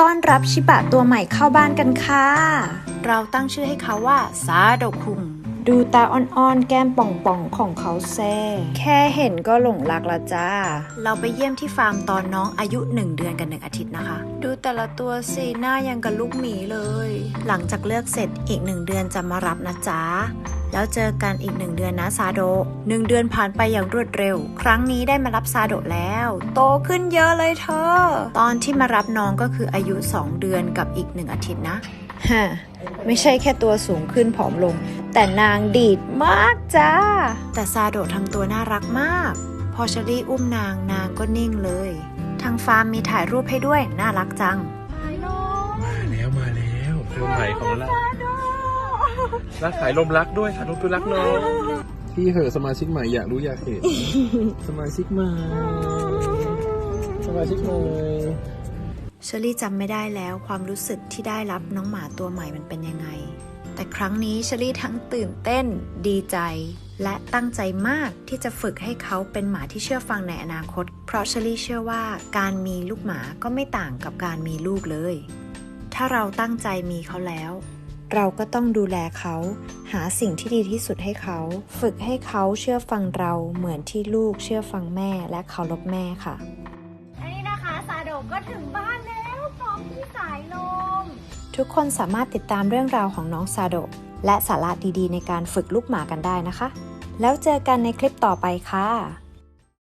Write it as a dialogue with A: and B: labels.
A: ต้อนรับชิบะตัวใหม่เข้าบ้านกันค่ะ เราตั้งชื่อให้เขาว่าซาโดคุงดูตาอ่อนๆ แก้มป่องๆ ของเขาแซ่แค่เห็นก็หลงรักละจ้า เราไปเยี่ยมที่ฟาร์มตอนน้องอายุ1เดือนกันหนึ่งอาทิตย์นะคะ ดูแต่ละตัวสิหน้ายังกับลูกหมีเลย หลังจากเลือกเสร็จอีกหนึ่งเดือนจะมารับนะจ๊ะ แล้วเจอกันอีกหนึ่งเดือนนะซาโดะหนึ่งเดือนผ่านไปอย่างรวดเร็ว ครั้งนี้ได้มารับซาโดะแล้ว โตขึ้นเยอะเลยเธอ ตอนที่มารับน้องก็คืออายุ 2 เดือนกับอีกหนึ่งอาทิตย์นะฮะไม่ใช่แค่ตัวสูงขึ้นผอมลง แต่นางดีดมากจ้า แต่ซาโดะทำตัวน่ารักมาก พอเชอรี่อุ้มนางนางก็นิ่งเลย ทางฟาร์มมีถ่ายรูปให้ด้วยน่ารักจัง
B: มาแล้วมาแล้วเรือใหม่ของเรา รักสายลมรักด้วยค่ะนกตัวรักน้องพี่เหอะสมาชิกใหม่อยากรู้อยากเห็น สมาชิกใหม่ สมาชิกใหม่
A: เชอรี่จำไม่ได้แล้วความรู้สึกที่ได้รับน้องหมาตัวใหม่มันเป็นยังไง แต่ครั้งนี้เชอรี่ทั้งตื่นเต้น ดีใจ และตั้งใจมากที่จะฝึกให้เขาเป็นหมาที่เชื่อฟังในอนาคต เพราะเชอรี่เชื่อว่าการมีลูกหมาก็ไม่ต่างกับการมีลูกเลย ถ้าเราตั้งใจมีเขาแล้ว เราก็ต้องดูแลเขา หาสิ่งที่ดีที่สุดให้เขา ฝึกให้เขาเชื่อฟังเราเหมือนที่ลูกเชื่อฟังแม่และเคารพแม่ค่ะ
C: อันนี้นะคะซาโดก็ถึงบ้านแล้วพร้อมที่สายลม
A: ทุกคนสามารถติดตามเรื่องราวของน้องซาโดะและสาระดีๆ ในการฝึกลูกหมากันได้นะคะ แล้วเจอกันในคลิปต่อไปค่ะ